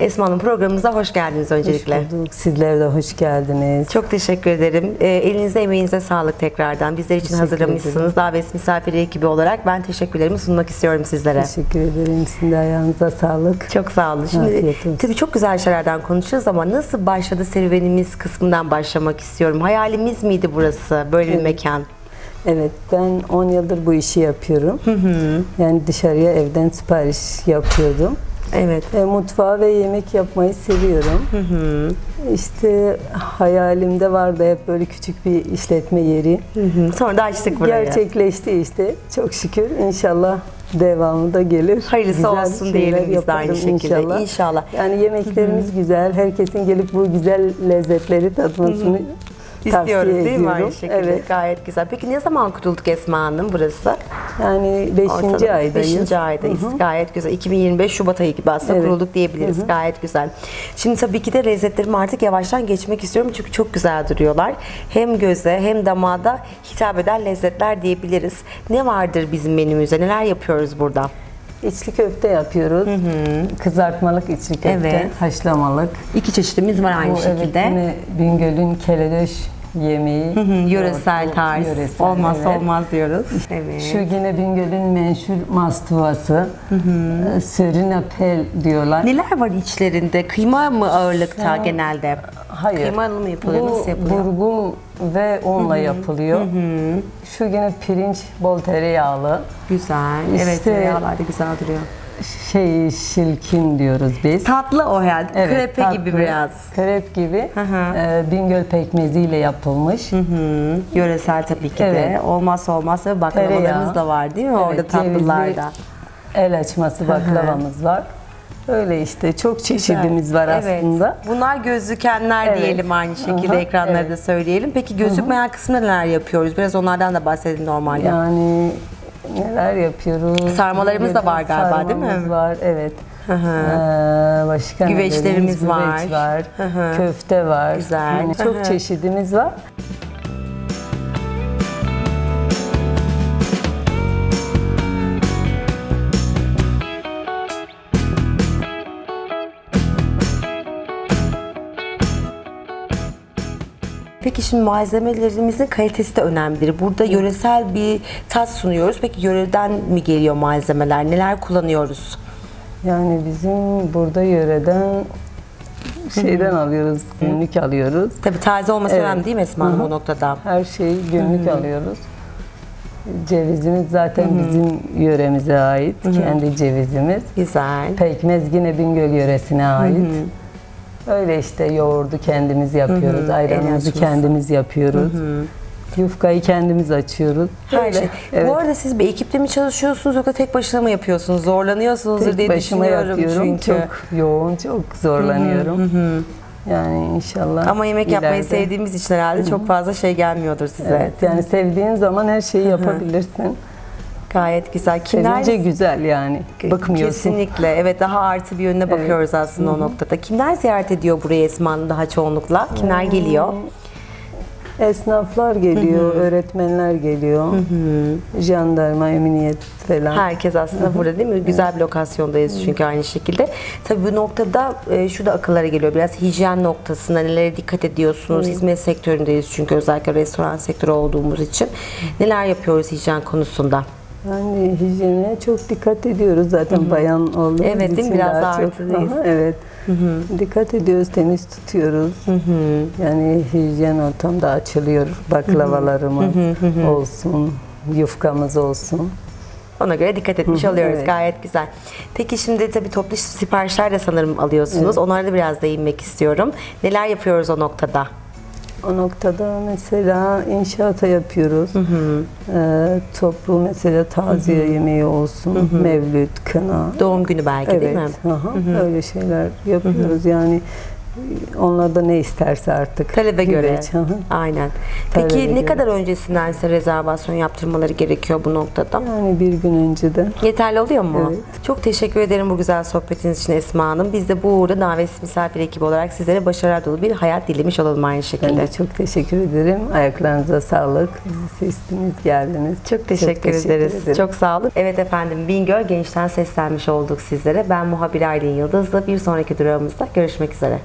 Esma Hanım programımıza hoş geldiniz öncelikle. Hoş bulduk. Sizler de hoş geldiniz. Çok teşekkür ederim. E, elinize emeğinize sağlık tekrardan. Bizler için Teşekkür hazırlamışsınız. ederim. Davet misafiri ekibi olarak ben teşekkürlerimi sunmak istiyorum sizlere. Teşekkür ederim. Sizin de ayağınıza sağlık. Çok sağ olun. Şimdi tabii çok güzel şeylerden konuşacağız ama nasıl başladı serüvenimiz kısmından başlamak istiyorum. Hayalimiz miydi burası? Böyle bir mekan. Evet, ben 10 yıldır bu işi yapıyorum. Yani dışarıya evden sipariş yapıyordum. Evet. E, mutfağı ve yemek yapmayı seviyorum. İşte hayalimde vardı hep böyle küçük bir işletme yeri. Hı hı. Sonra da açtık burayı. Gerçekleşti işte. Çok şükür. İnşallah devamı da gelir. Hayırlısı Güzel olsun diyelim biz de aynı şekilde. İnşallah. Yani yemeklerimiz güzel. Herkesin gelip bu güzel lezzetleri tatmasını tavsiye İstiyoruz değil mi aynı ediyorum. şekilde? Evet. Gayet güzel. Peki ne zaman kurulduk Esma Hanım burası? Yani 5. Ortalama aydayız. 5. aydayız. Gayet güzel. 2025 Şubat ayı gibi aslında Evet. kurulduk diyebiliriz. Gayet güzel. Şimdi tabii ki de lezzetlerime artık yavaştan geçmek istiyorum çünkü çok güzel duruyorlar. Hem göze hem damada hitap eden lezzetler diyebiliriz. Ne vardır bizim menümüzde? Neler yapıyoruz burada? İçli köfte yapıyoruz. Kızartmalık içli köfte, Evet. haşlamalık. İki çeşitimiz var aynı Bu evet şekilde. yine Bingöl'ün keledoş yemeği. Hı, Yöresel tarz. yöresel, Olmazsa evet. olmaz diyoruz. Evet. Şu yine Bingöl'ün menşur mastuvası. Ee, Sörüne pel diyorlar. Neler var içlerinde? Kıyma mı ağırlıkta genelde? Hayır. Kıymalı mı yapılıyor? Bu Nasıl yapılıyor? burgul ve unla yapılıyor. Şu yine pirinç bol tereyağlı. Güzel. evet, İşte- tereyağlar da güzel duruyor. Şey şilkin diyoruz biz. Tatlı o herhalde. Evet, Krepe tatlı, gibi biraz. Krep gibi. Hı hı. Ee, Bingöl pekmeziyle yapılmış. Hı, Yöresel tabii ki de. Evet. Olmazsa olmaz ve baklavalarımız Tereyağı. da var değil mi orada Evet, tatlılarda? El açması baklavamız var. Öyle işte çok çeşidimiz var aslında. Evet. Bunlar gözükenler Evet. diyelim aynı şekilde Aha, ekranlarda evet. da söyleyelim. Peki gözükmeyen kısmında neler yapıyoruz? Biraz onlardan da bahsedin normalde. Yani neler yapıyoruz? Sarmalarımız da var galiba, değil mi? Sarmamız var, evet. Hı hı. Ee, başka Güveçlerimiz var. Güveç var. Hı hı. Köfte var. Güzel. Yani Hı hı. çok çeşidimiz var. Peki şimdi malzemelerimizin kalitesi de önemlidir. Burada yöresel bir tat sunuyoruz. Peki yöreden mi geliyor malzemeler? Neler kullanıyoruz? Yani bizim burada yöreden şeyden alıyoruz, günlük alıyoruz. Tabii taze olması Evet. önemli değil mi Esma Hanım o noktada? Her şeyi günlük alıyoruz. Cevizimiz zaten bizim yöremize ait. Kendi cevizimiz. Güzel. Pekmez yine Bingöl yöresine ait. Öyle işte yoğurdu kendimiz yapıyoruz. El Ayranımızı kendimiz yapıyoruz. Yufkayı kendimiz açıyoruz. Her şey. Evet. Bu arada siz bir ekiple mi çalışıyorsunuz yoksa tek başına mı yapıyorsunuz? Zorlanıyorsunuzdur Tek diye başıma düşünüyorum yapıyorum. çünkü. Çok yoğun, çok zorlanıyorum. Yani inşallah. Ama yemek yapmayı ileride- sevdiğimiz için herhalde çok fazla şey gelmiyordur size. Evet, yani sevdiğin zaman her şeyi yapabilirsin. Gayet güzel. Kimler Sevince güzel yani. Bakmıyorsun. Kesinlikle. Evet daha artı bir yönüne bakıyoruz aslında o noktada. Kimler ziyaret ediyor buraya Esma'nın daha çoğunlukla? Kimler geliyor? Esnaflar geliyor, öğretmenler geliyor. Jandarma, emniyet falan. Herkes aslında burada değil mi? Güzel bir lokasyondayız çünkü aynı şekilde. Tabii bu noktada e, şu da akıllara geliyor. Biraz hijyen noktasında nelere dikkat ediyorsunuz? Hizmet sektöründeyiz çünkü özellikle restoran sektörü olduğumuz için. Neler yapıyoruz hijyen konusunda? Yani hijyene çok dikkat ediyoruz zaten bayan olduğumuz Evet, için Biraz daha artıdayız. Evet. Dikkat ediyoruz, temiz tutuyoruz. Yani hijyen ortamda açılıyor. Baklavalarımız olsun, yufkamız olsun. Ona göre dikkat etmiş oluyoruz. evet. Gayet güzel. Peki şimdi tabii toplu siparişler de sanırım alıyorsunuz. Onlara da biraz değinmek istiyorum. Neler yapıyoruz o noktada? O noktada mesela inşaata yapıyoruz. Ee, toplu mesela taziye yemeği olsun, mevlüt, kına. Doğum günü belki değil mi? aha, öyle şeyler yapıyoruz. Yani onlar da ne isterse artık. Talebe göre. Aynen. Talebe Peki ne göre. kadar öncesinden size rezervasyon yaptırmaları gerekiyor bu noktada? Yani bir gün önceden. Yeterli oluyor mu? Evet. Çok teşekkür ederim bu güzel sohbetiniz için Esma Hanım. Biz de bu uğurda davetsiz misafir ekibi olarak sizlere başarılar dolu bir hayat dilemiş olalım aynı Ben şekilde. de çok teşekkür ederim. Ayaklarınıza sağlık. Bizi seçtiniz, geldiniz. Çok teşekkür, ederiz. ederim. Çok sağ olun. Evet efendim Bingöl Genç'ten seslenmiş olduk sizlere. Ben muhabir Aylin Yıldız'la bir sonraki durağımızda görüşmek üzere.